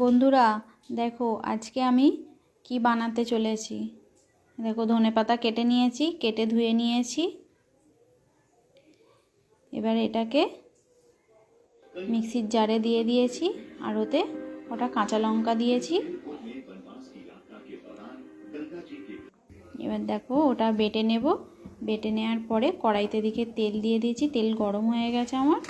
বন্ধুরা, দেখো আজকে আমি কি বানাতে চলেছি। দেখো ধনেপাতা কেটে নিয়েছি, কেটে ধুয়ে নিয়েছি। এবার এটাকে মিক্সির জারে দিয়ে দিয়েছি, আর ওতে ওটা কাঁচা লঙ্কা দিয়েছি। এবার দেখো ওটা বেটে নেব। বেটে নেওয়ার পরে কড়াইতে দিকে তেল দিয়ে দিয়েছি, তেল গরম হয়ে গেছে আমার।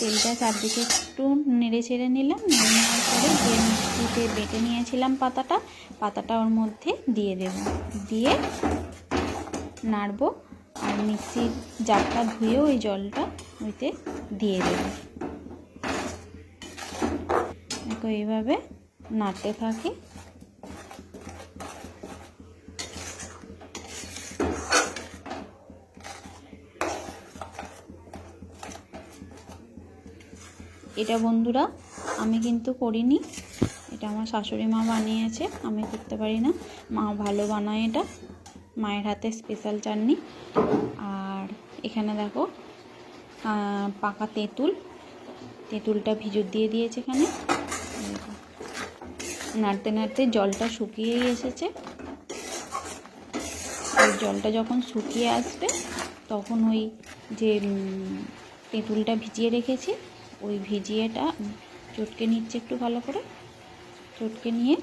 তেলটা চারদিকে একটু নেড়ে ছেড়ে নিলাম, নেড়ে নেওয়ার পরে যে মিষ্টিতে বেটে নিয়েছিলাম পাতাটা পাতাটা ওর মধ্যে দিয়ে দেব। দিয়ে নাড়বো আর মিক্সির জারটা ধুয়ে ওই জলটা ওইতে দিয়ে দেব। এইভাবে নাড়তে থাকি। এটা বন্ধুরা, আমি কিন্তু করিনি। এটা আমার শাশুড়ি মা বানিয়েছে, আমি করতে পারি না। মা ভালো বানায় এটা, মায়ের হাতে স্পেশাল চাটনি। আর এখানে দেখো পাকা তেঁতুল, তেঁতুলটা ভিজুর দিয়ে দিয়েছে এখানে। নাড়তে নাড়তে জলটা শুকিয়েই এসেছে। ওই জলটা যখন শুকিয়ে আসবে, তখন ওই যে তেঁতুলটা ভিজিয়ে রেখেছি ওই ভিজিয়েটা চটকে নিচ্ছে একটু ভালো করে। চটকে নিয়ে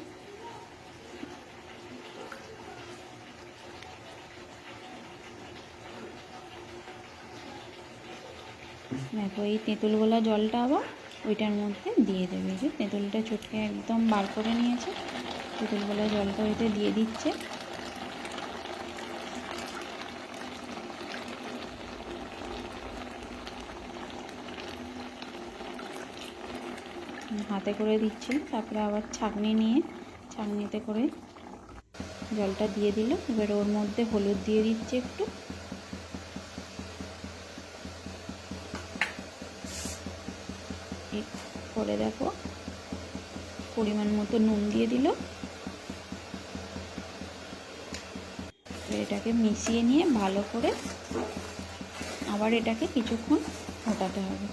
দেখো, এই তেঁতুলগোলা জলটা আবার ওইটার মধ্যে দিয়ে দেবে। যে তেঁতুলটা চটকে একদম বার করে নিয়েছে। তেঁতুলগোলা জলটা ওইটা দিয়ে দিচ্ছে। হাতে করে দিচ্ছি, তারপরে আবার ছাঁকনি নিয়ে ছাঁকনিতে করে জলটা দিয়ে দিল এবার ওর মধ্যে হলুদ দিয়ে দিচ্ছে একটু। করে দেখো, পরিমাণ মতো নুন দিয়ে দিল। এটাকে মিশিয়ে নিয়ে ভালো করে আবার এটাকে কিছুক্ষণ ফোটাতে হবে।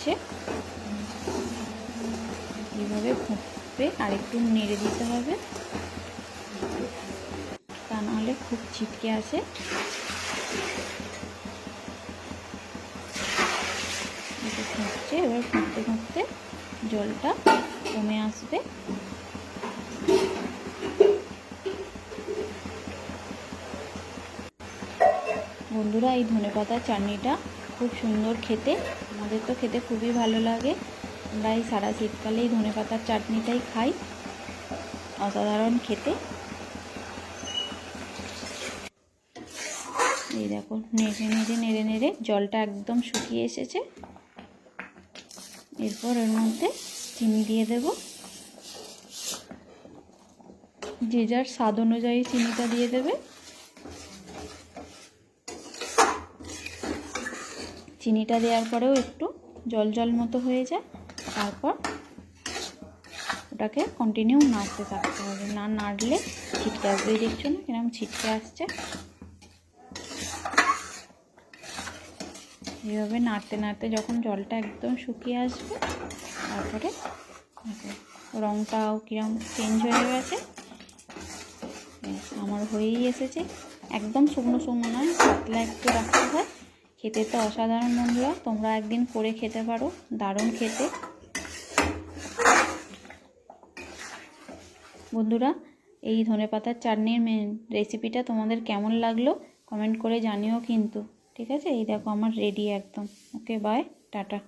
হচ্ছে এইভাবে ফুটবে আর একটু নেড়ে দিতে হবে। তা নাহলে খুব ছিটকে আসে। ফুটছে, এবার ফুটতে ফুটতে জলটা কমে আসবে। বন্ধুরা, এই ধনে ধনেপাতার চাটনিটা খুব সুন্দর খেতে। আমাদের তো খেতে খুবই ভালো লাগে। আমরা এই সারা শীতকালেই ধনে পাতার চাটনিটাই খাই। অসাধারণ খেতে। এই দেখো, নেড়ে নেড়ে নেড়ে নেড়ে জলটা একদম শুকিয়ে এসেছে। এরপর এর মধ্যে চিনি দিয়ে দেব। যে যার স্বাদ অনুযায়ী চিনিটা দিয়ে দেবে। চিনিটা দেওয়ার পরেও একটু জল জল মতো হয়ে যায়। তারপর ওটাকে কন্টিনিউ নাড়তে থাকতে হবে। না নাড়লে ছিটকে আসবে। দেখছ না কীরকম ছিটকে আসছে? এইভাবে নাড়তে নাড়তে যখন জলটা একদম শুকিয়ে আসবে, তারপরে রঙটাও কিরম চেঞ্জ হয়ে গেছে। আমার হয়েই এসেছে। একদম শুকনো শুকনো নয়, পাতলা একটু রাখতে হয়। খেতে তো অসাধারণ বন্ধুরা, তোমরা একদিন করে খেতে পারো, দারুণ খেতে। বন্ধুরা, এই ধনেপাতার চাটনির রেসিপিটা তোমাদের কেমন লাগল কমেন্ট করে জানিও কিন্তু, ঠিক আছে? এই দেখো আমার রেডি একদম। Okay bye tata.